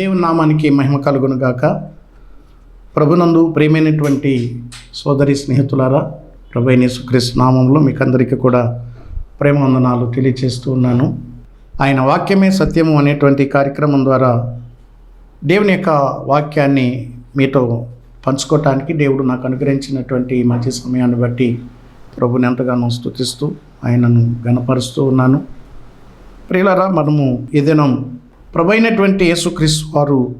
దేవుని నామానికి మహిమ కలుగును గాక ప్రభునందు ప్రేమైనటువంటి సోదరి స్నేహితులారా ప్రభు యేసుక్రీస్తు నామంలో మీకు అందరికీ కూడా ప్రేమ వందనాలు తెలియచేస్తూ ఉన్నాను. ఆయన వాక్యమే సత్యము అనేటువంటి కార్యక్రమం ద్వారా దేవుని యొక్క వాక్యాన్ని మీతో పంచుకోవటానికి దేవుడు నాకు అనుగ్రహించినటువంటి ఈ మధ్య సమయాన్ని బట్టి ప్రభుని ఎంతగానో స్థుతిస్తూ ఆయనను గణపరుస్తూ ఉన్నాను. ప్రియులరా మనము ఏదైనా ప్రభైనటువంటి యేసుక్రీస్తు వారు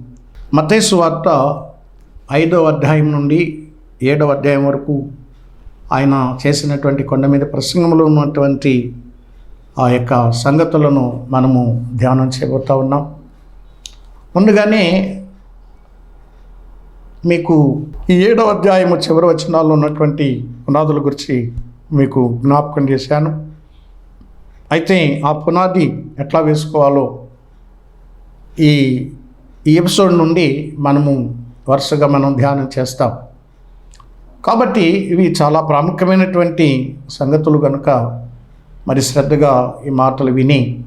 మతేసు వార్త ఐదవ అధ్యాయం నుండి ఏడవ అధ్యాయం వరకు ఆయన చేసినటువంటి కొండ మీద ప్రసంగంలో ఉన్నటువంటి ఆ యొక్క సంగతులను మనము ధ్యానం చేయబోతా ఉన్నాం. ముందుగానే మీకు ఈ ఏడవ అధ్యాయము చివరి వచనాల్లో ఉన్నటువంటి పునాదుల గురించి మీకు జ్ఞాపకం చేశాను. అయితే ఆ పునాది ఎట్లా వేసుకోవాలో ఈ ఈ ఎపిసోడ్ నుండి మనము వరుసగా మనం ధ్యానం చేస్తాం. కాబట్టి ఇవి చాలా ప్రాముఖ్యమైనటువంటి సంగతులు కనుక మరి శ్రద్ధగా ఈ మాటలు విని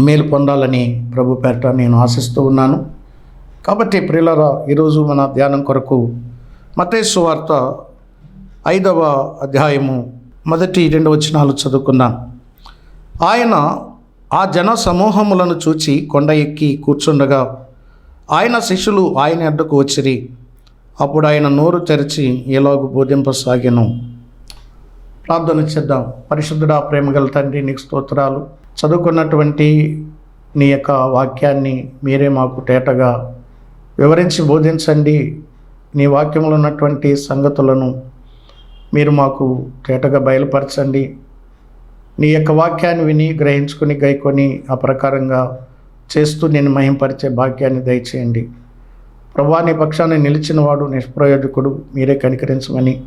మేలు పొందాలని ప్రభు పేరట నేను ఆశిస్తూ ఉన్నాను. కాబట్టి ప్రియులరా ఈరోజు మన ధ్యానం కొరకు మతేసు వార్త ఐదవ అధ్యాయము మొదటి రెండు వచనాలు చదువుకుందాం. ఆయన ఆ జన సమూహములను చూచి కొండ ఎక్కి కూర్చుండగా ఆయన శిష్యులు ఆయన అడ్డకు వచ్చిరి. అప్పుడు ఆయన నోరు తెరిచి ఎలాగు బోధింపసాగాను. ప్రార్థన చేద్దాం. పరిశుద్ధుడా ప్రేమగల తండ్రి నీకు స్తోత్రాలు. చదువుకున్నటువంటి నీ యొక్క వాక్యాన్ని మీరే మాకు తేటగా వివరించి బోధించండి. నీ వాక్యంలో ఉన్నటువంటి సంగతులను మీరు మాకు తేటగా బయలుపరచండి. నీ యొక్క వాక్యాన్ని విని గ్రహించుకుని గైకొని ఆ ప్రకారంగా చేస్తూ నేను మహింపరిచే భాగ్యాన్ని దయచేయండి. ప్రభా నీ పక్షాన్ని నిలిచిన వాడు నిష్ప్రయోజకుడు మీరే కనికరించమని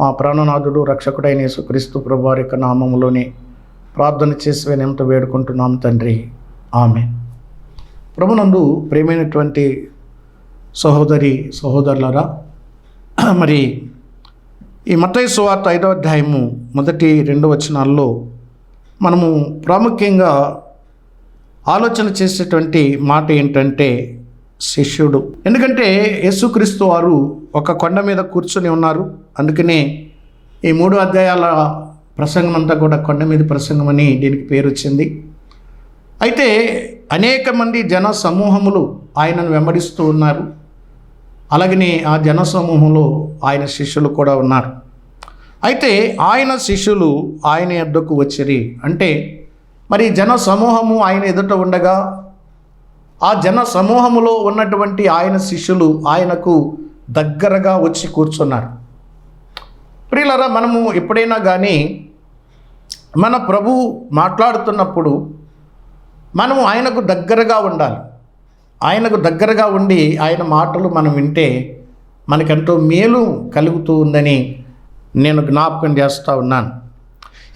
మా ప్రాణనాథుడు రక్షకుడైన యేసుక్రీస్తు ప్రభువారి యొక్క నామములోనే ప్రార్థన చేసి వినంత వేడుకుంటున్నాం తండ్రి. ఆమె ప్రభునందు ప్రేమైనటువంటి సహోదరి సహోదరులరా మరి ఈ మతయ సువార్త ఐదో అధ్యాయము మొదటి రెండు వచనాల్లో మనము ప్రాముఖ్యంగా ఆలోచన చేసేటువంటి మాట ఏంటంటే శిష్యుడు. ఎందుకంటే యేసుక్రీస్తు వారు ఒక కొండ మీద కూర్చొని ఉన్నారు. అందుకనే ఈ మూడు అధ్యాయాల ప్రసంగం అంతా కూడా కొండ మీద ప్రసంగం అని దీనికి పేరు వచ్చింది. అయితే అనేక మంది జన సమూహములు ఆయనను వెంబడిస్తూ ఉన్నారు. అలాగనే ఆ జన సమూహంలో ఆయన శిష్యులు కూడా ఉన్నారు. అయితే ఆయన శిష్యులు ఆయన ఎద్దకు వచ్చిరి. అంటే మరి జన సమూహము ఆయన ఎదుట ఉండగా ఆ జన సమూహములో ఉన్నటువంటి ఆయన శిష్యులు ఆయనకు దగ్గరగా వచ్చి కూర్చున్నారు. ప్రియులరా మనము ఎప్పుడైనా కానీ మన ప్రభు మాట్లాడుతున్నప్పుడు మనము ఆయనకు దగ్గరగా ఉండాలి. ఆయనకు దగ్గరగా ఉండి ఆయన మాటలు మనం వింటే మనకెంతో మేలు కలుగుతూ ఉందని నేను జ్ఞాపకం చేస్తూ ఉన్నాను.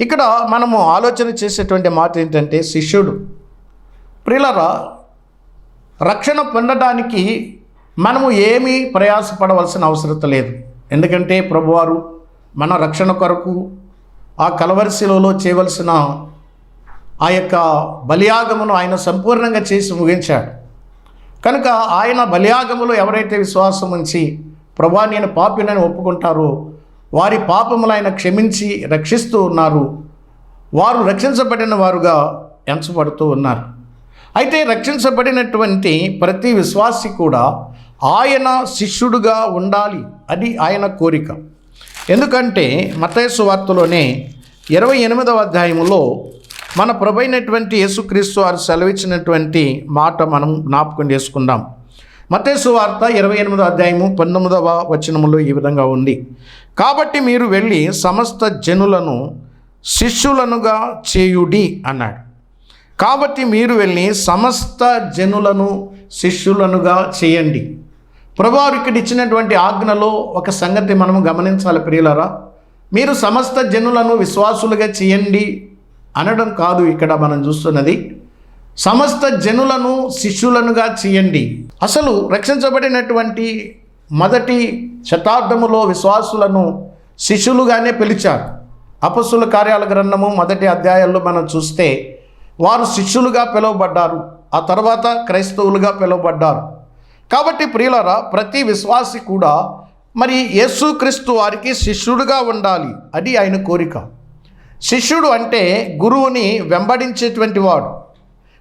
ఇక్కడ మనము ఆలోచన చేసేటువంటి మాట ఏంటంటే శిష్యుడు ప్రిలరా రక్షణ పొందడానికి మనము ఏమీ ప్రయాసపడవలసిన అవసరం లేదు. ఎందుకంటే ప్రభువారు మన రక్షణ కొరకు ఆ కలవరిశిలలో చేయవలసిన ఆ యొక్క బలియాగమును ఆయన సంపూర్ణంగా చేసి ముగించాడు. కనుక ఆయన బలియాగములో ఎవరైతే విశ్వాసం ఉంచి ప్రభా నేను పాపినని ఒప్పుకుంటారో వారి పాపములు ఆయన క్షమించి రక్షిస్తూ ఉన్నారు. వారు రక్షించబడిన వారుగా ఎంచబడుతూ ఉన్నారు. అయితే రక్షించబడినటువంటి ప్రతి విశ్వాసి కూడా ఆయన శిష్యుడుగా ఉండాలి అది ఆయన కోరిక. ఎందుకంటే మతయసు వార్తలోనే ఇరవై ఎనిమిదవ అధ్యాయములో మన ప్రభైనటువంటి యేసుక్రీస్తు వారు సెలవిచ్చినటువంటి మాట మనం జ్ఞాపకం చేసుకుందాం. మతేసు వార్త ఇరవై ఎనిమిదో అధ్యాయము పంతొమ్మిదవ వచనములో ఈ విధంగా ఉంది. కాబట్టి మీరు వెళ్ళి సమస్త జనులను శిష్యులనుగా చేయుడి అన్నాడు. కాబట్టి మీరు వెళ్ళి సమస్త జనులను శిష్యులనుగా చేయండి. ప్రభువారు ఇక్కడ ఇచ్చినటువంటి ఆజ్ఞలో ఒక సంగతి మనము గమనించాలి ప్రియులరా. మీరు సమస్త జనులను విశ్వాసులుగా చేయండి అనడం కాదు ఇక్కడ మనం చూస్తున్నది. సమస్త జనులను శిష్యులనుగా చేయండి. అసలు రక్షించబడినటువంటి మొదటి శతాబ్దములో విశ్వాసులను శిష్యులుగానే పిలిచారు. అపస్సుల కార్యాల గ్రంథము మొదటి అధ్యాయంలో మనం చూస్తే వారు శిష్యులుగా పిలువబడ్డారు. ఆ తర్వాత క్రైస్తవులుగా పిలువబడ్డారు. కాబట్టి ప్రియులరా ప్రతి విశ్వాసి కూడా మరి యేసుక్రీస్తు వారికి శిష్యుడుగా ఉండాలి అది ఆయన కోరిక. శిష్యుడు అంటే గురువుని వెంబడించేటువంటి వాడు.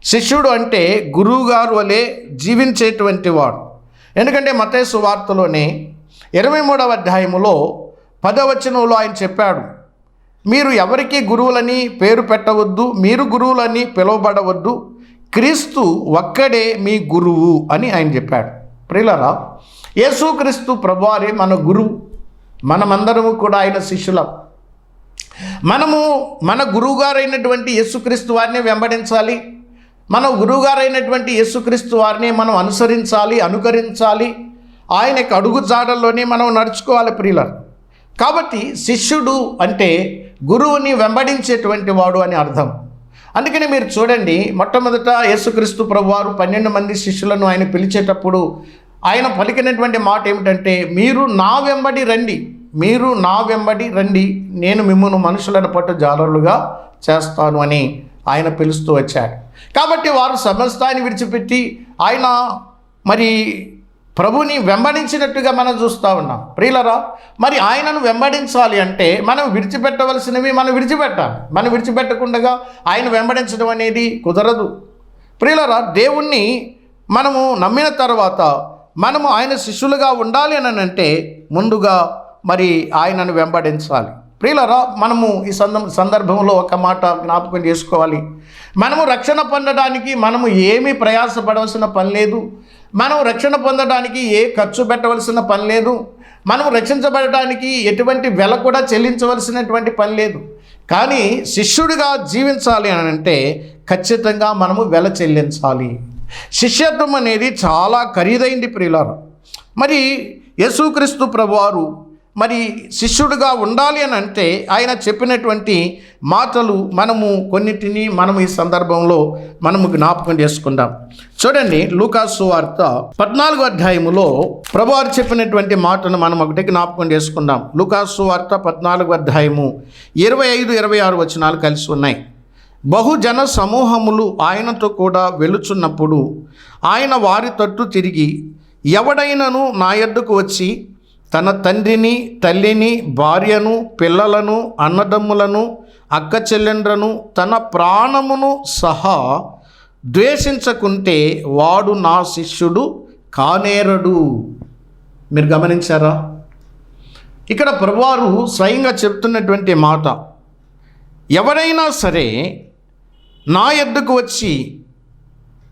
శిష్యుడు అంటే గురువుగారు వలె జీవించేటువంటి వాడు. ఎందుకంటే మతేసు వార్తలోనే ఇరవై మూడవ అధ్యాయములో పదవచనంలో ఆయన చెప్పాడు మీరు ఎవరికి గురువులని పేరు పెట్టవద్దు మీరు గురువులని పిలువబడవద్దు క్రీస్తు ఒక్కడే మీ గురువు అని ఆయన చెప్పాడు. ప్రియులరా యేసుక్రీస్తు ప్రభువారే మన గురువు మనమందరము కూడా ఆయన శిష్యులం. మనము మన గురువుగారైనటువంటి యేసుక్రీస్తు వారిని వెంబడించాలి మన గురువుగారైనటువంటి యేసుక్రీస్తు వారిని మనం అనుసరించాలి అనుకరించాలి. ఆయన యొక్క అడుగు జాడల్లోనే మనం నడుచుకోవాలి ప్రియులర్. కాబట్టి శిష్యుడు అంటే గురువుని వెంబడించేటువంటి వాడు అని అర్థం. అందుకని మీరు చూడండి మొట్టమొదట యేసుక్రీస్తు ప్రభువారు పన్నెండు మంది శిష్యులను ఆయన పిలిచేటప్పుడు ఆయన పలికినటువంటి మాట ఏమిటంటే మీరు నా వెంబడి రండి మీరు నా వెంబడి రండి నేను మిమ్మల్ని మనుషులను పట్టు జాలరులుగా చేస్తాను అని. ఆయన పిలుస్తూ వచ్చాడు. కాబట్టి వారు సమస్తాన్ని విడిచిపెట్టి ఆయన మరి ప్రభుని వెంబడించినట్టుగా మనం చూస్తూ ఉన్నాం. ప్రియులరా మరి ఆయనను వెంబడించాలి అంటే మనం విడిచిపెట్టవలసినవి మనం విడిచిపెట్టాలి. మనం విడిచిపెట్టకుండా ఆయన వెంబడించడం అనేది కుదరదు. ప్రియులరా దేవుణ్ణి మనము నమ్మిన తర్వాత మనము ఆయన శిష్యులుగా ఉండాలి అని అంటే ముందుగా మరి ఆయనను వెంబడించాలి. ప్రియులరా మనము ఈ సంద సందర్భంలో ఒక మాట జ్ఞాపకం చేసుకోవాలి. మనము రక్షణ పొందడానికి మనము ఏమీ ప్రయాసపడవలసిన పని లేదు. మనం రక్షణ పొందడానికి ఏ ఖర్చు పెట్టవలసిన పని లేదు. మనం రక్షించబడటానికి ఎటువంటి వెల కూడా చెల్లించవలసినటువంటి పని లేదు. కానీ శిష్యుడిగా జీవించాలి అని అంటే ఖచ్చితంగా మనము వెల చెల్లించాలి. శిష్యత్వం అనేది చాలా ఖరీదైంది ప్రియులారు. మరి యేసుక్రీస్తు ప్రభువారు మరి శిష్యుడిగా ఉండాలి అని అంటే ఆయన చెప్పినటువంటి మాటలు మనము కొన్నిటిని మనము ఈ సందర్భంలో మనము జ్ఞాపకం చేసుకుందాం. చూడండి లూకాసు వార్త పద్నాలుగో అధ్యాయములో ప్రభువారు చెప్పినటువంటి మాటను మనం ఒకటి జ్ఞాపకం చేసుకుందాం. లూకాసు వార్త పద్నాలుగో అధ్యాయము ఇరవై ఐదు ఇరవై ఆరు వచనాలు కలిసి ఉన్నాయి. బహుజన సమూహములు ఆయనతో కూడా వెలుచున్నప్పుడు ఆయన వారి తట్టు తిరిగి ఎవడైనను నా యద్దుకు వచ్చి తన తండ్రిని తల్లిని భార్యను పిల్లలను అన్నదమ్ములను అక్క చెల్లెండ్రను తన ప్రాణమును సహా ద్వేషించకుంటే వాడు నా శిష్యుడు కానేరడు. మీరు గమనించారా? ఇక్కడ ప్రభువారు స్వయంగా చెప్తున్నటువంటి మాట. ఎవరైనా సరే నా ఎద్దుకు వచ్చి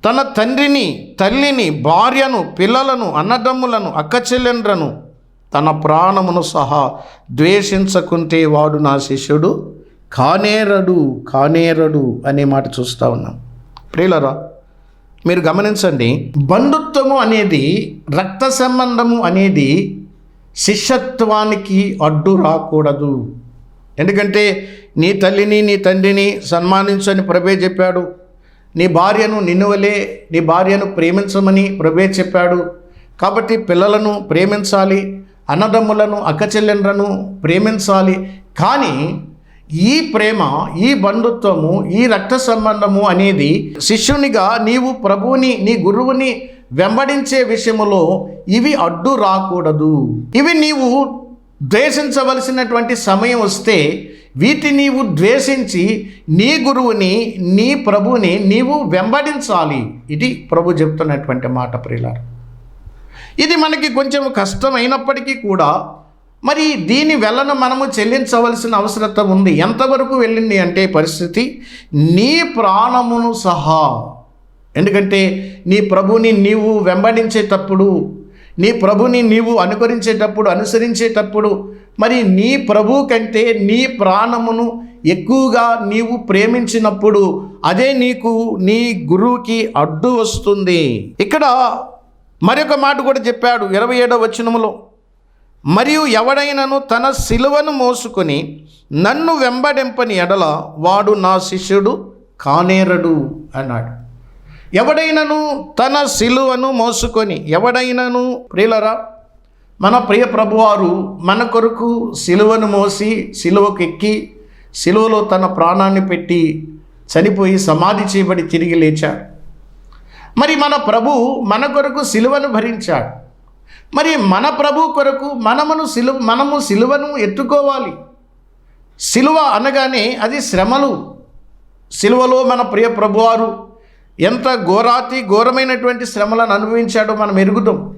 తన తండ్రిని తల్లిని భార్యను పిల్లలను అన్నదమ్ములను అక్క చెల్లెండ్రను తన ప్రాణమును సహా ద్వేషించకుంటే వాడు నా శిష్యుడు కానేరడు కానేరడు అనే మాట చూస్తూ ఉన్నాం. ప్రియులరా మీరు గమనించండి బంధుత్వము అనేది రక్త సంబంధము అనేది శిష్యత్వానికి అడ్డు రాకూడదు. ఎందుకంటే నీ తల్లిని నీ తండ్రిని సన్మానించని ప్రభే చెప్పాడు. నీ భార్యను నిన్నువలే నీ భార్యను ప్రేమించమని ప్రభే చెప్పాడు. కాబట్టి పిల్లలను ప్రేమించాలి. అన్నదమ్ములను అక్కచెల్లెండ్రను ప్రేమించాలి. కానీ ఈ ప్రేమ ఈ బంధుత్వము ఈ రక్త సంబంధము అనేది శిష్యునిగా నీవు ప్రభువుని నీ గురువుని వెంబడించే విషయములో ఇవి అడ్డు రాకూడదు. ఇవి నీవు ద్వేషించవలసినటువంటి సమయం వస్తే వీటి నీవు ద్వేషించి నీ గురువుని నీ ప్రభుని నీవు వెంబడించాలి. ఇది ప్రభు చెప్తున్నటువంటి మాట ప్రియులారు. ఇది మనకి కొంచెం కష్టమైనప్పటికీ కూడా మరి దీని వెళ్ళన మనము చెల్లించవలసిన అవసరత ఉంది. ఎంతవరకు వెళ్ళింది అంటే పరిస్థితి నీ ప్రాణమును సహా. ఎందుకంటే నీ ప్రభుని నీవు వెంబడించేటప్పుడు నీ ప్రభుని నీవు అనుకరించేటప్పుడు అనుసరించేటప్పుడు మరి నీ ప్రభు కంటే నీ ప్రాణమును ఎక్కువగా నీవు ప్రేమించినప్పుడు అదే నీకు నీ గురువుకి అడ్డు వస్తుంది. ఇక్కడ మరొక మాట కూడా చెప్పాడు ఇరవై ఏడవ వచనములో. మరియు ఎవడైనను తన శిలువను మోసుకొని నన్ను వెంబడింపని ఎడల వాడు నా శిష్యుడు కానేరడు అన్నాడు. ఎవడైనను తన శిలువను మోసుకొని ఎవడైనను ప్రియులరా మన ప్రియ ప్రభువారు మన కొరకు శిలువను మోసి శిలువకు ఎక్కి శిలువలో తన ప్రాణాన్ని పెట్టి చనిపోయి సమాధి చేయబడి తిరిగి లేచాడు మరి మన ప్రభు మన కొరకు సిలువను భరించాడు. మరి మన ప్రభు కొరకు మనమును సిలువ మనము సిలువను ఎత్తుకోవాలి. సిలువ అనగానే అది శ్రమలు. సిలువలో మన ప్రియ ప్రభువారు ఎంత ఘోరాతి ఘోరమైనటువంటి శ్రమలను అనుభవించాడో మనం ఎరుగుతాం.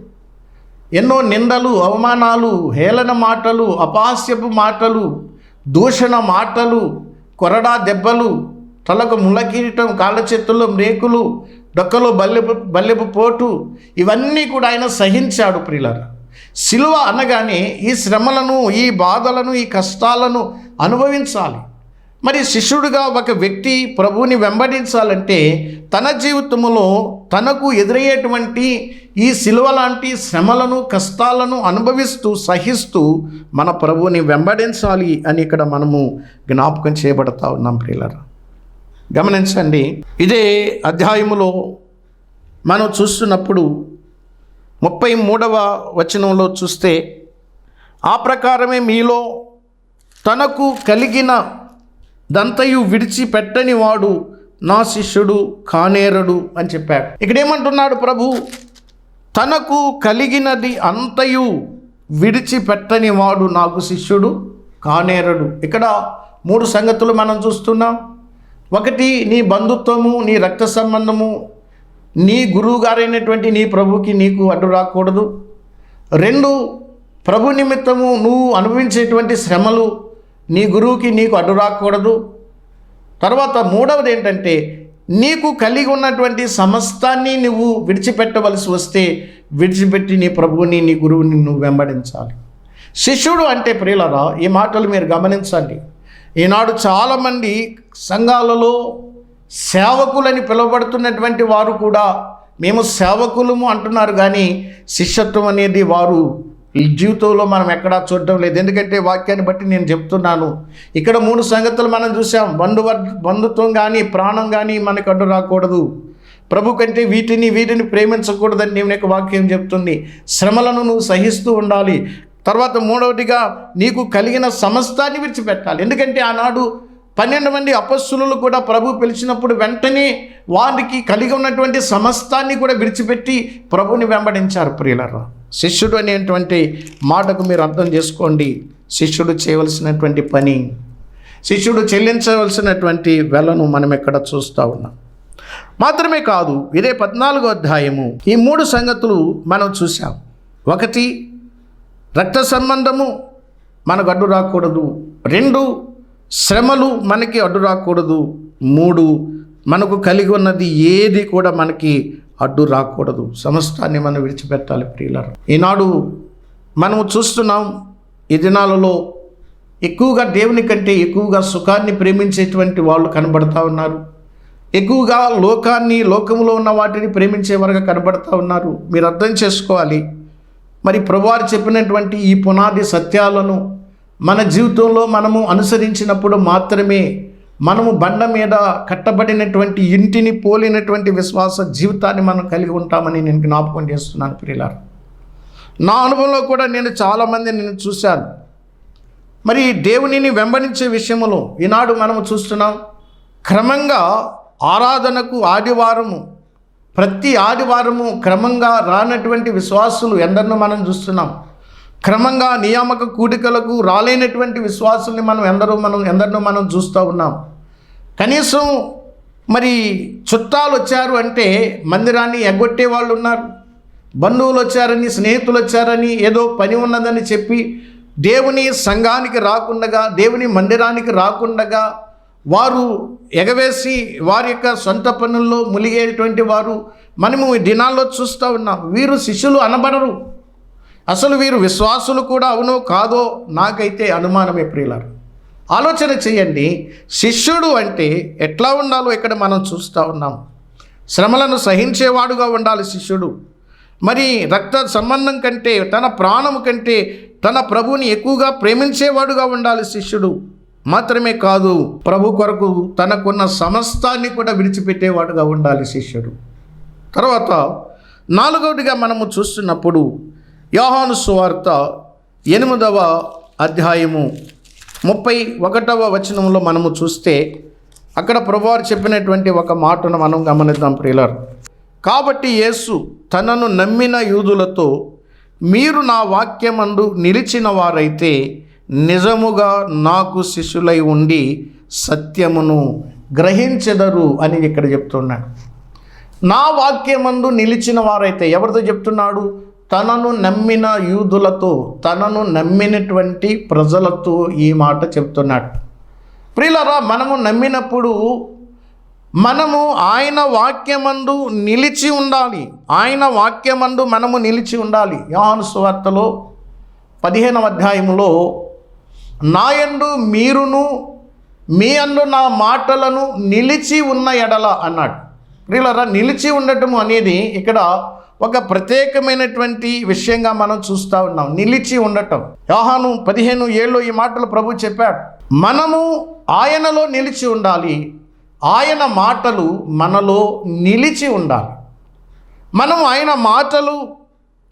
ఎన్నో నిందలు అవమానాలు హేళన మాటలు అపహాస్యపు మాటలు దూషణ మాటలు కొరడా దెబ్బలు తలకు ముళ్ళ కిరీటం కాళ్ళ చేతుల్లో రేకులు డొక్కలో బల్లెపు బల్లెపు పోటు. ఇవన్నీ కూడా ఆయన సహించాడు ప్రియులారు. సిలువ అనగానే ఈ శ్రమలను ఈ బాధలను ఈ కష్టాలను అనుభవించాలి. మరి శిష్యుడిగా ఒక వ్యక్తి ప్రభువుని వెంబడించాలంటే తన జీవితంలో తనకు ఎదురయ్యేటువంటి ఈ సిలువ లాంటి శ్రమలను కష్టాలను అనుభవిస్తూ సహిస్తూ మన ప్రభువుని వెంబడించాలి అని ఇక్కడ మనము జ్ఞాపకం చేయబడతా ఉన్నాం ప్రియులరా. గమనించండి. ఇదే అధ్యాయములో మనం చూస్తున్నప్పుడు ముప్పై మూడవ వచనంలో చూస్తే ఆ ప్రకారమే మీలో తనకు కలిగిన దంతయు విడిచిపెట్టని వాడు నా శిష్యుడు కానేరడు అని చెప్పాడు. ఇక్కడేమంటున్నాడు ప్రభు? తనకు కలిగినది అంతయు విడిచిపెట్టని వాడు నాకు శిష్యుడు కానేరడు. ఇక్కడ మూడు సంగతులు మనం చూస్తున్నాం. ఒకటి నీ బంధుత్వము నీ రక్త సంబంధము నీ గురువు గారైనటువంటి నీ ప్రభుకి నీకు అడ్డు రాకూడదు. రెండు ప్రభు నిమిత్తము నువ్వు అనుభవించేటువంటి శ్రమలు నీ గురువుకి నీకు అడ్డు రాకూడదు. తర్వాత మూడవది ఏంటంటే నీకు కలిగి ఉన్నటువంటి సమస్తాన్ని నువ్వు విడిచిపెట్టవలసి వస్తే విడిచిపెట్టి నీ ప్రభువుని నీ గురువుని నువ్వు వెంబడించాలి. శిష్యుడు అంటే ప్రియులరా ఈ మాటలు మీరు గమనించండి. ఈనాడు చాలామంది సంఘాలలో సేవకులని పిలువబడుతున్నటువంటి వారు కూడా మేము సేవకులము అంటున్నారు కానీ శిష్యత్వం అనేది వారు జీవితంలో మనం ఎక్కడా చూడటం లేదు. ఎందుకంటే వాక్యాన్ని బట్టి నేను చెప్తున్నాను. ఇక్కడ మూడు సంగతులు మనం చూసాం. బంధు బంధుత్వం కానీ ప్రాణం కానీ మనకు అడ్డు రాకూడదు. ప్రభు కంటే వీటిని వీటిని ప్రేమించకూడదని నేను యొక్క వాక్యం చెప్తుంది. శ్రమలను నువ్వు సహిస్తూ ఉండాలి. తర్వాత మూడవదిగా నీకు కలిగిన సమస్తాన్ని విడిచిపెట్టాలి. ఎందుకంటే ఆనాడు పన్నెండు మంది అపస్సులు కూడా ప్రభు పిలిచినప్పుడు వెంటనే వారికి కలిగి ఉన్నటువంటి సమస్తాన్ని కూడా విడిచిపెట్టి ప్రభుని వెంబడించారు ప్రియులరా. శిష్యుడు అనేటువంటి మాటకు మీరు అర్థం చేసుకోండి. శిష్యుడు చేయవలసినటువంటి పని శిష్యుడు చెల్లించవలసినటువంటి వెలను మనం ఇక్కడ చూస్తూ ఉన్నాం. మాత్రమే కాదు ఇదే పద్నాలుగో అధ్యాయము. ఈ మూడు సంగతులు మనం చూసాం ఒకటి రక్త సంబంధము మనకు అడ్డు రాకూడదు. రెండు శ్రమలు మనకి అడ్డు రాకూడదు. మూడు మనకు కలిగి ఉన్నది ఏది కూడా మనకి అడ్డు రాకూడదు. సమస్తాన్ని మనం విడిచిపెట్టాలి ప్రియులరు. ఈనాడు మనము చూస్తున్నాం ఈ దినాలలో ఎక్కువగా దేవుని కంటే ఎక్కువగా సుఖాన్ని ప్రేమించేటువంటి వాళ్ళు కనబడతా ఉన్నారు. ఎక్కువగా లోకాన్ని లోకంలో ఉన్న వాటిని ప్రేమించే ప్రేమించేవారుగా కనబడతా ఉన్నారు. మీరు అర్థం చేసుకోవాలి. మరి ప్రభువారు చెప్పినటువంటి ఈ పునాది సత్యాలను మన జీవితంలో మనము అనుసరించినప్పుడు మాత్రమే మనము బండ మీద కట్టబడినటువంటి ఇంటిని పోలినటువంటి విశ్వాస జీవితాన్ని మనం కలిగి ఉంటామని నేను జ్ఞాపకం చేస్తున్నాను ప్రియులారు. నా అనుభవంలో కూడా నేను చాలామంది నేను చూశాను. మరి దేవునిని వెంబడించే విషయంలో ఈనాడు మనము చూస్తున్నాం. క్రమంగా ఆరాధనకు ఆదివారము ప్రతి ఆదివారము క్రమంగా రానటువంటి విశ్వాసులు ఎందరినో మనం చూస్తున్నాం. క్రమంగా నియామక కూడికలకు రాలేనటువంటి విశ్వాసుల్ని మనం ఎందరో మనం ఎందరినో మనం చూస్తూ ఉన్నాం. కనీసం మరి చుట్టాలు వచ్చారు అంటే మందిరాన్ని ఎగ్గొట్టే వాళ్ళు ఉన్నారు. బంధువులు వచ్చారని స్నేహితులు వచ్చారని ఏదో పని ఉన్నదని చెప్పి దేవుని సంఘానికి రాకుండగా దేవుని మందిరానికి రాకుండగా వారు ఎగవేసి వారి యొక్క సొంత పనుల్లో మునిగేటువంటి వారు మనము ఈ దినాల్లో చూస్తూ ఉన్నాం. వీరు శిష్యులు అనబడరు. అసలు వీరు విశ్వాసులు కూడా అవునో కాదో నాకైతే అనుమానమే ప్రియులారు. ఆలోచన చేయండి. శిష్యుడు అంటే ఎట్లా ఉండాలో ఇక్కడ మనం చూస్తూ ఉన్నాం. శ్రమలను సహించేవాడుగా ఉండాలి శిష్యుడు. మరి రక్త సంబంధం కంటే తన ప్రాణం కంటే తన ప్రభుని ఎక్కువగా ప్రేమించేవాడుగా ఉండాలి శిష్యుడు. మాత్రమే కాదు ప్రభు కొరకు తనకున్న సమస్తాన్ని కూడా విడిచిపెట్టేవాడుగా ఉండాలి శిష్యుడు. తర్వాత నాలుగవదిగా మనము చూస్తున్నప్పుడు యోహాను సువార్త ఎనిమిదవ అధ్యాయము ముప్పై ఒకటవ వచనంలో మనము చూస్తే అక్కడ ప్రభువారు చెప్పినటువంటి ఒక మాటను మనం గమనిద్దాం ప్రియులర్. కాబట్టి యేసు తనను నమ్మిన యూదులతో మీరు నా వాక్యమందు నిలిచిన వారైతే నిజముగా నాకు శిష్యులై ఉండి సత్యమును గ్రహించెదరు అని ఇక్కడ చెప్తున్నాడు. నా వాక్యమందు నిలిచిన వారైతే ఎవరితో చెప్తున్నాడు? తనను నమ్మిన యూదులతో తనను నమ్మినటువంటి ప్రజలతో ఈ మాట చెప్తున్నాడు. ప్రియులరా మనము నమ్మినప్పుడు మనము ఆయన వాక్యమందు నిలిచి ఉండాలి. ఆయన వాక్యమందు మనము నిలిచి ఉండాలి. యోహాను సువార్తలో పదిహేనవ అధ్యాయంలో నాయందు మీరును మీ అందు నా మాటలను నిలిచి ఉన్న ఎడల అన్నాడు. ప్రియులరా నిలిచి ఉండటం అనేది ఇక్కడ ఒక ప్రత్యేకమైనటువంటి విషయంగా మనం చూస్తూ ఉన్నాం. నిలిచి ఉండటం. యోహాను పదిహేను ఏళ్ళు ఈ మాటలు ప్రభు చెప్పాడు. మనము ఆయనలో నిలిచి ఉండాలి. ఆయన మాటలు మనలో నిలిచి ఉండాలి. మనం ఆయన మాటలు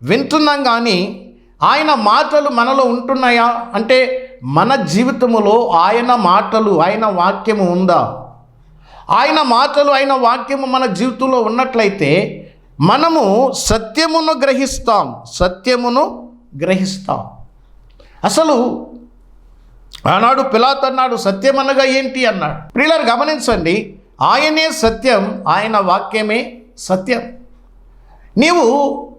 వింటున్నాం కానీ ఆయన మాటలు మనలో ఉంటున్నాయా? అంటే మన జీవితములో ఆయన మాటలు ఆయన వాక్యము ఉందా? ఆయన మాటలు ఆయన వాక్యము మన జీవితంలో ఉన్నట్లయితే మనము సత్యమును గ్రహిస్తాం. సత్యమును గ్రహిస్తాం. అసలు ఆనాడు పిలాత్ అన్నాడు సత్యం అనగా ఏంటి? అన్నాడు. ప్రియులారు గమనించండి. ఆయనే సత్యం ఆయన వాక్యమే సత్యం. నీవు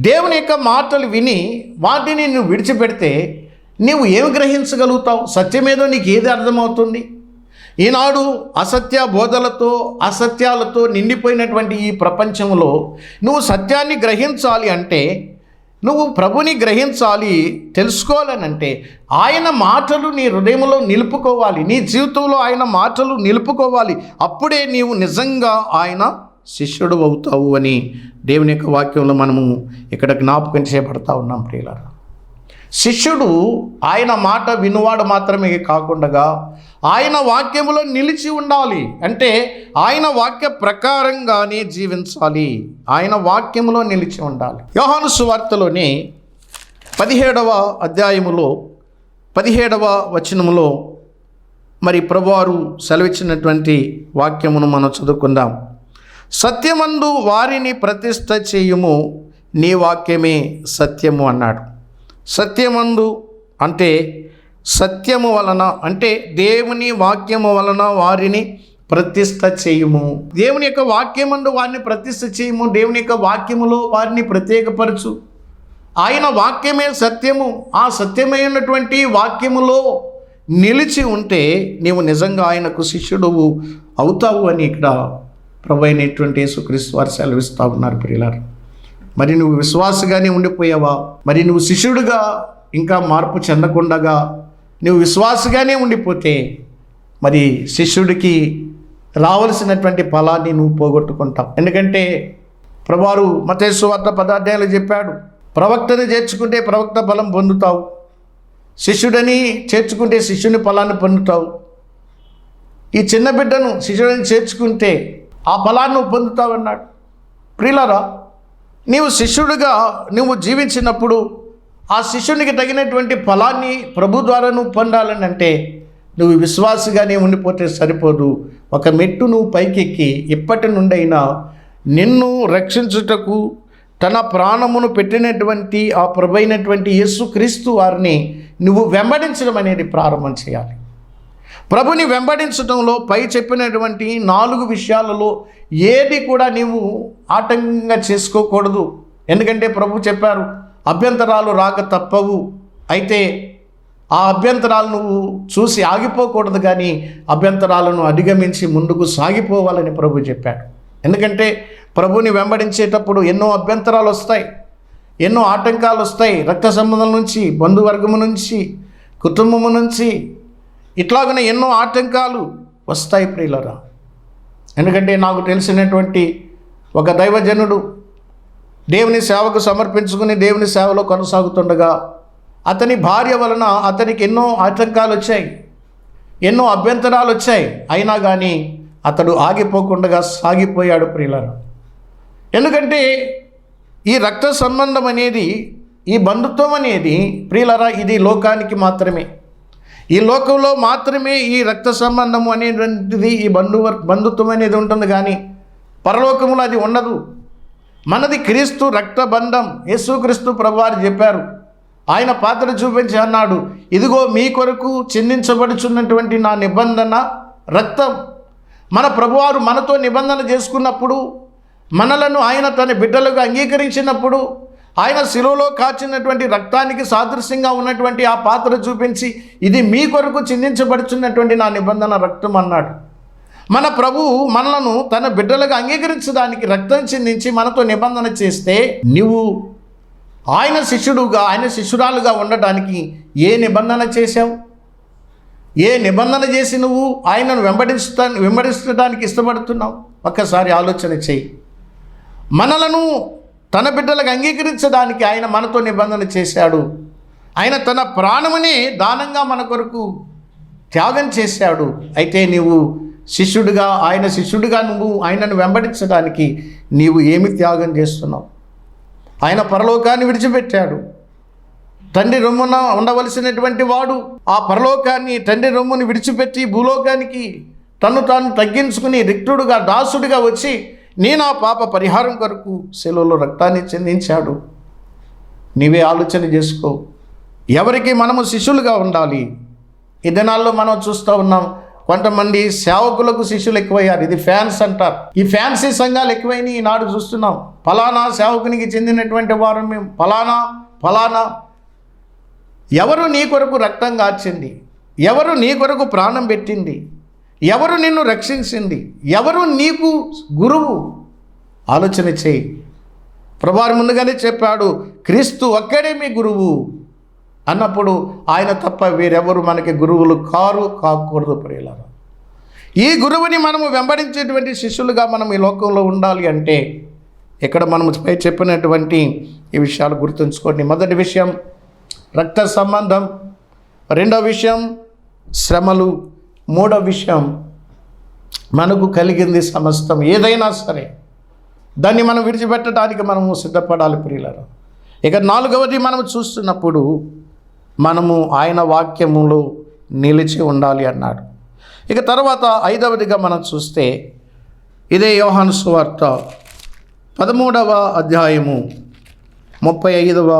దేవుని యొక్క మాటలు విని వాటిని నువ్వు విడిచిపెడితే నీవు ఏమి గ్రహించగలుగుతావు? సత్యమేదో నీకు ఏది అర్థమవుతుంది? ఈనాడు అసత్య బోధలతో అసత్యాలతో నిండిపోయినటువంటి ఈ ప్రపంచంలో నువ్వు సత్యాన్ని గ్రహించాలి అంటే నువ్వు ప్రభుని గ్రహించాలి తెలుసుకోవాలనంటే ఆయన మాటలు నీ హృదయంలో నిలుపుకోవాలి. నీ జీవితంలో ఆయన మాటలు నిలుపుకోవాలి. అప్పుడే నీవు నిజంగా ఆయన శిష్యుడు అవుతావు అని దేవుని యొక్క వాక్యంలో మనము ఇక్కడ జ్ఞాపకం చేపడతా ఉన్నాం ప్రియులారా. శిష్యుడు ఆయన మాట వినువాడు మాత్రమే కాకుండా ఆయన వాక్యములో నిలిచి ఉండాలి. అంటే ఆయన వాక్య ప్రకారంగానే జీవించాలి. ఆయన వాక్యములో నిలిచి ఉండాలి. యోహాను సువార్తలోని పదిహేడవ అధ్యాయములో పదిహేడవ వచనములో మరి ప్రభువారు సెలవిచ్చినటువంటి వాక్యమును మనం చదువుకుందాం. సత్యమందు వారిని ప్రతిష్ట చేయుము నీ వాక్యమే సత్యము అన్నాడు. సత్యమందు అంటే సత్యము వలన అంటే దేవుని వాక్యము వలన వారిని ప్రతిష్ట చేయము. దేవుని యొక్క వాక్యమందు వారిని ప్రతిష్ట చేయము. దేవుని యొక్క వాక్యములో వారిని ప్రత్యేకపరచు. ఆయన వాక్యమే సత్యము. ఆ సత్యమైనటువంటి వాక్యములో నిలిచి ఉంటే నీవు నిజంగా ఆయనకు శిష్యుడు అవుతావు అని ఇక్కడ ప్రభు అయినటువంటి యేసుక్రీస్తు వారు సెలవిస్తూ ఉన్నారు ప్రియులారు. మరి నువ్వు విశ్వాసగానే ఉండిపోయావా? మరి నువ్వు శిష్యుడిగా ఇంకా మార్పు చెందకుండగా నువ్వు విశ్వాసగానే ఉండిపోతే మరి శిష్యుడికి రావలసినటువంటి ఫలాన్ని నువ్వు పోగొట్టుకుంటావు. ఎందుకంటే ప్రభువారు మతేశ్వార్త పదార్థాలు చెప్పాడు ప్రవక్తని చేర్చుకుంటే ప్రవక్త బలం పొందుతావు శిష్యుడని చేర్చుకుంటే శిష్యుని ఫలాన్ని పొందుతావు. ఈ చిన్న బిడ్డను శిష్యుడిని చేర్చుకుంటే ఆ ఫలాన్ని నువ్వు పొందుతావన్నాడు. ప్రియులరా నీవు శిష్యుడిగా నువ్వు జీవించినప్పుడు ఆ శిష్యునికి తగినటువంటి ఫలాన్ని ప్రభు ద్వారా నువ్వు పొందాలని అంటే నువ్వు విశ్వాసగానే ఉండిపోతే సరిపోదు. ఒక మెట్టు నువ్వు పైకెక్కి ఇప్పటి నుండైనా నిన్ను రక్షించుటకు తన ప్రాణమును పెట్టినటువంటి ఆ ప్రభు అయినటువంటి యేసుక్రీస్తు వారిని నువ్వు వెంబడించడం అనేది ప్రారంభం చేయాలి. ప్రభుని వెంబడించడంలో పై చెప్పినటువంటి నాలుగు విషయాలలో ఏది కూడా నీవు ఆటంకంగా చేసుకోకూడదు. ఎందుకంటే ప్రభు చెప్పారు అభ్యంతరాలు రాక తప్పవు. అయితే ఆ అభ్యంతరాలు నువ్వు చూసి ఆగిపోకూడదు కానీ అభ్యంతరాలను అధిగమించి ముందుకు సాగిపోవాలని ప్రభు చెప్పాడు. ఎందుకంటే ప్రభుని వెంబడించేటప్పుడు ఎన్నో అభ్యంతరాలు వస్తాయి ఎన్నో ఆటంకాలు వస్తాయి. రక్త సంబంధం నుంచి బంధువర్గము నుంచి కుటుంబము నుంచి ఇట్లాగనే ఎన్నో ఆటంకాలు వస్తాయి ప్రియులరా. ఎందుకంటే నాకు తెలిసినటువంటి ఒక దైవజనుడు దేవుని సేవకు సమర్పించుకుని దేవుని సేవలో కొనసాగుతుండగా అతని భార్య వలన అతనికి ఎన్నో ఆటంకాలు వచ్చాయి ఎన్నో అభ్యంతరాలు వచ్చాయి. అయినా కానీ అతడు ఆగిపోకుండా సాగిపోయాడు ప్రియులరా. ఎందుకంటే ఈ రక్త సంబంధం అనేది ఈ బంధుత్వం అనేది ప్రియులరా ఇది లోకానికి మాత్రమే. ఈ లోకంలో మాత్రమే ఈ రక్త సంబంధము అనేటువంటిది ఈ బంధువ బంధుత్వం అనేది ఉంటుంది కానీ పరలోకములో అది ఉండదు. మనది క్రీస్తు రక్తబంధం యేసుక్రీస్తు ప్రభువారు చెప్పారు. ఆయన పాత్ర చూపించి అన్నాడు ఇదిగో మీ కొరకు చిందించబడుచున్నటువంటి నా నిబంధన రక్తం. మన ప్రభువారు మనతో నిబంధన చేసుకున్నప్పుడు మనలను ఆయన తన బిడ్డలుగా అంగీకరించినప్పుడు ఆయన శిలువలో కాచినటువంటి రక్తానికి సాదృశ్యంగా ఉన్నటువంటి ఆ పాత్ర చూపించి ఇది మీ కొరకు చిందించబడుచున్నటువంటి నా నిబంధన రక్తం అన్నాడు. మన ప్రభువు మనలను తన బిడ్డలుగా అంగీకరించడానికి రక్తం చిందించి మనతో నిబంధన చేస్తే నువ్వు ఆయన శిష్యుడుగా ఆయన శిష్యురాలుగా ఉండటానికి ఏ నిబంధన చేశావు? ఏ నిబంధన చేసి నువ్వు ఆయనను వెంబడిస్తా వెంబడించడానికి ఇష్టపడుతున్నావు? ఒక్కసారి ఆలోచన చేయి. మనలను తన బిడ్డలకు అంగీకరించడానికి ఆయన మనతో నిబంధన చేశాడు. ఆయన తన ప్రాణముని దానంగా మన కొరకు త్యాగం చేశాడు. అయితే నీవు శిష్యుడిగా ఆయన శిష్యుడిగా నువ్వు ఆయనను వెంబడించడానికి నీవు ఏమి త్యాగం చేస్తున్నావు? ఆయన పరలోకాన్ని విడిచిపెట్టాడు. తండ్రి రొమ్మున ఉండవలసినటువంటి వాడు ఆ పరలోకాన్ని తండ్రి రొమ్ముని విడిచిపెట్టి భూలోకానికి తను తాను తగ్గించుకుని రిక్తుడుగా దాసుడిగా వచ్చి నేను ఆ పాప పరిహారం కొరకు సెలవులో రక్తాన్ని చెందించాడు. నీవే ఆలోచన చేసుకో. ఎవరికి మనము శిష్యులుగా ఉండాలి? ఈ దినాల్లో మనం చూస్తూ ఉన్నాం కొంతమంది సేవకులకు శిష్యులు ఎక్కువయ్యారు. ఇది ఫ్యాన్స్ అంటారు. ఈ ఫ్యాన్సీ సంఘాలు ఎక్కువైనాయి ఈనాడు చూస్తున్నాం. ఫలానా సేవకునికి చెందినటువంటి వారు మేము. ఫలానా ఫలానా. ఎవరు నీ కొరకు రక్తం కార్చింది ఎవరు నీ కొరకు ప్రాణం పెట్టింది? ఎవరు నిన్ను రక్షించింది? ఎవరు నీకు గురువు? ఆలోచన చేయి. ప్రభావం ముందుగానే చెప్పాడు క్రీస్తు ఒక్కడే మీ గురువు. అన్నప్పుడు ఆయన తప్ప వేరెవరు మనకి గురువులు కారు కాకూడదు ప్రియులారా. ఈ గురువుని మనము వెంబడించేటువంటి శిష్యులుగా మనం ఈ లోకంలో ఉండాలి అంటే ఇక్కడ మనం పై చెప్పినటువంటి ఈ విషయాలు గుర్తుంచుకోండి. మొదటి విషయం రక్త సంబంధం. రెండో విషయం శ్రమలు. మూడో విషయం మనకు కలిగింది సమస్తం ఏదైనా సరే. దాన్ని మనం విడిచిపెట్టడానికి మనము సిద్ధపడాలి ప్రియులరు. ఇక నాలుగవది మనం చూస్తున్నప్పుడు మనము ఆయన వాక్యములో నిలిచి ఉండాలి అన్నాడు. ఇక తర్వాత ఐదవదిగా మనం చూస్తే ఇదే యోహాను సువార్త పదమూడవ అధ్యాయము ముప్పై ఐదవ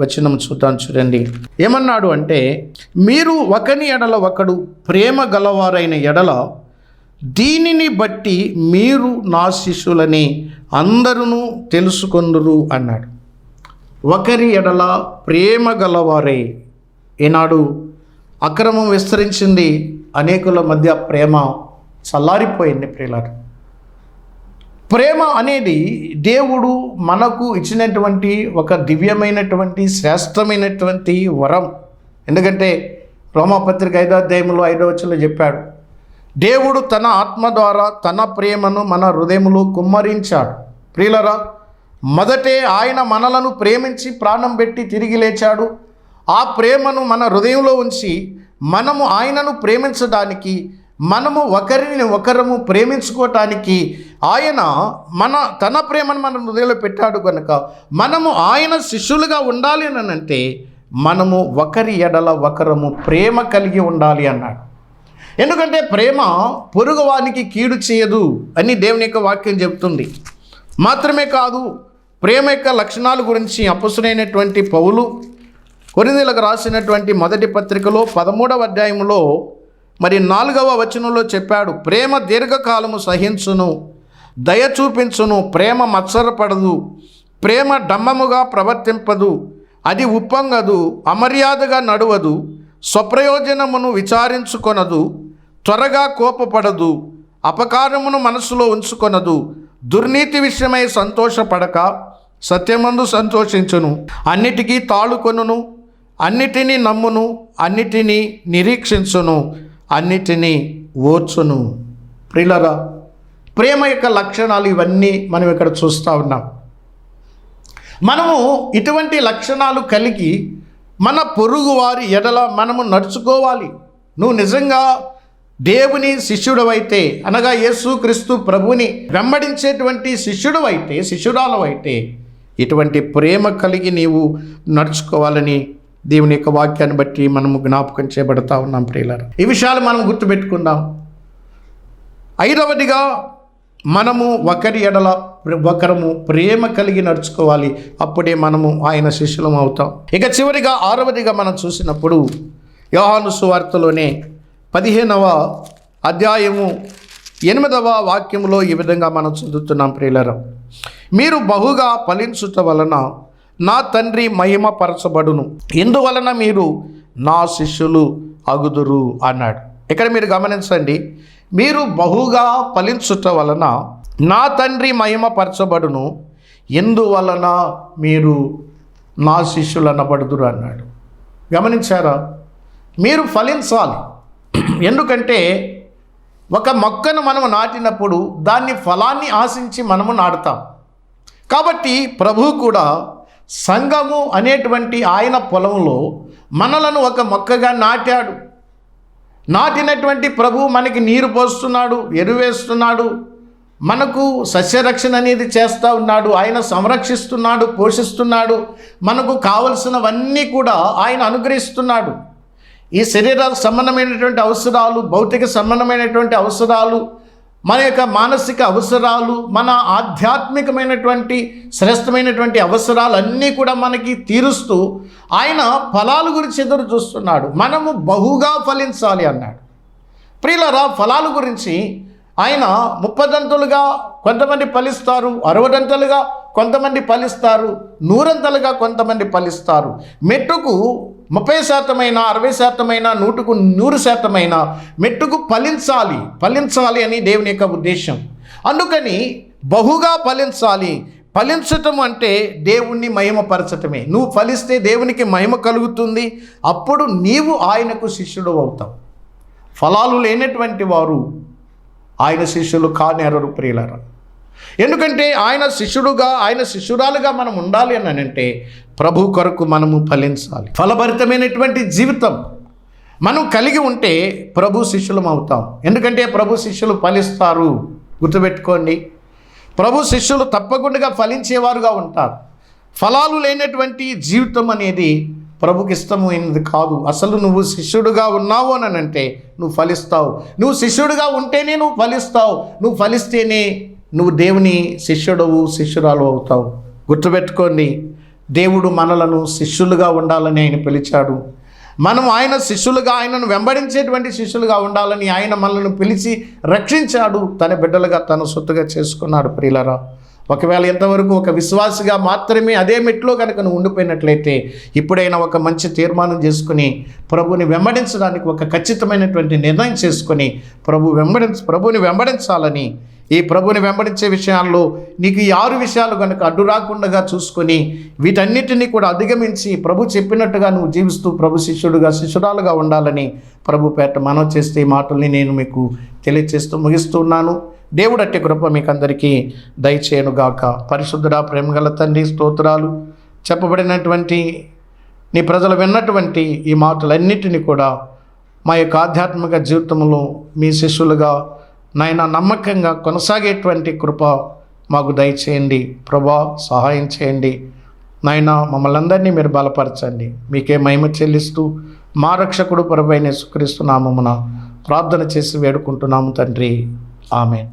వచనం చూద్దాం చూడండి. ఏమన్నాడు అంటే మీరు ఒకని ఎడల ఒకడు ప్రేమ గలవారైన ఎడల దీనిని బట్టి మీరు నా శిష్యులని అందరూ తెలుసుకొందురు అన్నాడు. ఒకరి ఎడల ప్రేమ గలవారే. ఈనాడు అక్రమం విస్తరించింది అనేకుల మధ్య ప్రేమ చల్లారిపోయింది ప్రియులారు. ప్రేమ అనేది దేవుడు మనకు ఇచ్చినటువంటి ఒక దివ్యమైనటువంటి శ్రేష్టమైనటువంటి వరం. ఎందుకంటే రోమాపత్రిక ఐదో అధ్యాయంలో ఐదో వచ్చలో చెప్పాడు దేవుడు తన ఆత్మ ద్వారా తన ప్రేమను మన హృదయములో కుమ్మరించాడు. ప్రియులరా మొదటే ఆయన మనలను ప్రేమించి ప్రాణం పెట్టి తిరిగి లేచాడు. ఆ ప్రేమను మన హృదయంలో ఉంచి మనము ఆయనను ప్రేమించడానికి మనము ఒకరిని ఒకరము ప్రేమించుకోవటానికి ఆయన మన తన ప్రేమను మన హృదయంలో పెట్టాడు కనుక మనము ఆయన శిష్యులుగా ఉండాలి అని అంటే మనము ఒకరి ఎడల ఒకరము ప్రేమ కలిగి ఉండాలి అన్నాడు. ఎందుకంటే ప్రేమ పొరుగువానికి కీడు చేయదు అని దేవుని యొక్క వాక్యం చెప్తుంది. మాత్రమే కాదు ప్రేమ యొక్క లక్షణాల గురించి అపసునైనటువంటి పౌలు కొరిందలకు రాసినటువంటి మొదటి పత్రికలో పదమూడవ అధ్యాయంలో మరి నాలుగవ వచనంలో చెప్పాడు ప్రేమ దీర్ఘకాలము సహించును దయ చూపించును ప్రేమ మత్సరపడదు ప్రేమ డమ్మముగా ప్రవర్తింపదు అది ఉప్పొంగదు అమర్యాదగా నడువదు స్వప్రయోజనమును విచారించుకొనదు త్వరగా కోపపడదు అపకారమును మనసులో ఉంచుకొనదు దుర్నీతి విషయమై సంతోషపడక సత్యమందు సంతోషించును. అన్నిటికీ తాళుకొనును అన్నిటినీ నమ్మును అన్నిటినీ నిరీక్షించును. అన్నిటినీ ఓర్చును. ప్రిలరా ప్రేమ యొక్క లక్షణాలు ఇవన్నీ మనం ఇక్కడ చూస్తూ ఉన్నాం. మనము ఇటువంటి లక్షణాలు కలిగి మన పొరుగు వారి ఎడల మనము నడుచుకోవాలి. నువ్వు నిజంగా దేవుని శిష్యుడవైతే అనగా యేసుక్రీస్తు ప్రభుని వెంబడించేటువంటి శిష్యుడవైతే శిష్యురాలవైతే ఇటువంటి ప్రేమ కలిగి నీవు నడుచుకోవాలని దేవుని యొక్క వాక్యాన్ని బట్టి మనము జ్ఞాపకం చేయబడతా ఉన్నాం ప్రియులారా. ఈ విషయాలు మనం గుర్తుపెట్టుకుందాం. ఐదవదిగా మనము ఒకరి ఎడల ఒకరము ప్రేమ కలిగి నడుచుకోవాలి. అప్పుడే మనము ఆయన శిష్యులం అవుతాం. ఇక చివరిగా ఆరవదిగా మనం చూసినప్పుడు యోహాను సువార్తలోనే పదిహేనవ అధ్యాయము ఎనిమిదవ వాక్యంలో ఈ విధంగా మనం చదువుతున్నాం ప్రియులరం. మీరు బహుగా ఫలించుట వలన నా తండ్రి మహిమపరచబడును. ఇందువలన మీరు నా శిష్యులు అగుదురు? అన్నాడు. ఇక్కడ మీరు గమనించండి మీరు బహుగా ఫలించుట వలన నా తండ్రి మహిమపరచబడును ఎందువలన మీరు నా శిష్యులు అనబడుదురు? అన్నాడు. గమనించారా? మీరు ఫలించాలి. ఎందుకంటే ఒక మొక్కను మనము నాటినప్పుడు దాన్ని ఫలాన్ని ఆశించి మనము నాటుతాం. కాబట్టి ప్రభు కూడా సంఘము అనేటువంటి ఆయన పొలంలో మనలను ఒక మొక్కగా నాటాడు. నాటినటువంటి ప్రభు మనకి నీరు పోస్తున్నాడు ఎరువేస్తున్నాడు మనకు సస్యరక్షణ అనేది చేస్తూ ఉన్నాడు ఆయన సంరక్షిస్తున్నాడు పోషిస్తున్నాడు మనకు కావలసినవన్నీ కూడా ఆయన అనుగ్రహిస్తున్నాడు. ఈ శరీర సంబంధమైనటువంటి అవసరాలు భౌతిక సంబంధమైనటువంటి అవసరాలు మన యొక్క మానసిక అవసరాలు మన ఆధ్యాత్మికమైనటువంటి శ్రేష్టమైనటువంటి అవసరాలు అన్నీ కూడా మనకి తీరుస్తూ ఆయన ఫలాల గురించి ఎదురు చూస్తున్నాడు. మనము బహుగా ఫలించాలి అన్నాడు. ప్రియులరా ఫలాల గురించి ఆయన ముప్పదంతులుగా కొంతమంది ఫలిస్తారు అరవదంతలుగా కొంతమంది ఫలిస్తారు నూరంతలుగా కొంతమంది ఫలిస్తారు. మెట్టుకు ముప్పై శాతమైన అరవై శాతమైన నూటుకు నూరు శాతమైన మెట్టుకు ఫలించాలి. ఫలించాలి అని దేవుని యొక్క ఉద్దేశం. అందుకని బహుగా ఫలించాలి. ఫలించటం అంటే దేవుణ్ణి మహిమపరచటమే. నువ్వు ఫలిస్తే దేవునికి మహిమ కలుగుతుంది. అప్పుడు నీవు ఆయనకు శిష్యుడు అవుతావు. ఫలాలు లేనటువంటి వారు ఆయన శిష్యులు కానేరరు ప్రియులరా. ఎందుకంటే ఆయన శిష్యుడుగా ఆయన శిష్యురాలుగా మనం ఉండాలి అని అంటే ప్రభు కొరకు మనము ఫలించాలి. ఫలభరితమైనటువంటి జీవితం మనం కలిగి ఉంటే ప్రభు శిష్యులం అవుతాం. ఎందుకంటే ప్రభు శిష్యులు ఫలిస్తారు. గుర్తుపెట్టుకోండి. ప్రభు శిష్యులు తప్పకుండా ఫలించేవారుగా ఉంటారు. ఫలాలు లేనటువంటి జీవితం అనేది ప్రభుకి ఇష్టమైనది కాదు. అసలు నువ్వు శిష్యుడుగా ఉన్నావు అని అంటే నువ్వు ఫలిస్తావు. నువ్వు శిష్యుడుగా ఉంటేనే నువ్వు ఫలిస్తావు. నువ్వు ఫలిస్తేనే నువ్వు దేవుని శిష్యుడవు శిష్యురాలు అవుతావు. గుర్తుపెట్టుకోండి. దేవుడు మనలను శిష్యులుగా ఉండాలని ఆయన పిలిచాడు. మనం ఆయన శిష్యులుగా ఆయనను వెంబడించేటువంటి శిష్యులుగా ఉండాలని ఆయన మనల్ని పిలిచి రక్షించాడు. తన బిడ్డలుగా తన సొత్తుగా చేసుకున్నాడు ప్రియులరా. ఒకవేళ ఇంతవరకు ఒక విశ్వాసిగా మాత్రమే అదే మెట్లో కనుక నువ్వు ఉండిపోయినట్లయితే ఇప్పుడైనా ఒక మంచి తీర్మానం చేసుకుని ప్రభుని వెంబడించడానికి ఒక ఖచ్చితమైనటువంటి నిర్ణయం చేసుకొని ప్రభు వెంబడించ ప్రభుని వెంబడించాలని ఈ ప్రభుని వెంబడించే విషయాల్లో నీకు ఈ ఆరు విషయాలు కనుక అడ్డు రాకుండా చూసుకొని వీటన్నిటినీ కూడా అధిగమించి ప్రభు చెప్పినట్టుగా నువ్వు జీవిస్తూ ప్రభు శిష్యుడుగా శిష్యురాలుగా ఉండాలని ప్రభు పేట మనం చేస్తే ఈ మాటల్ని నేను మీకు తెలియచేస్తూ ముగిస్తున్నాను దేవుడు అట్టి కృప మీకు అందరికీ దయచేయనుగాక పరిశుద్ధుడా ప్రేమగల తండ్రి స్తోత్రాలు చెప్పబడినటువంటి నీ ప్రజలు విన్నటువంటి ఈ మాటలన్నిటిని కూడా మా యొక్క ఆధ్యాత్మిక జీవితంలో మీ శిష్యులుగా నాయన నమ్మకంగా కొనసాగేటువంటి కృప మాకు దయచేయండి. ప్రభా సహాయం చేయండి. నాయన మమ్మల్ని అందరినీ మీరు బలపరచండి. మీకే మహిమ చెల్లిస్తూ మా రక్షకుడు పరమైన సుక్రీస్తు నామమున ప్రార్థన చేసి వేడుకుంటున్నాము తండ్రి. ఆమెన్.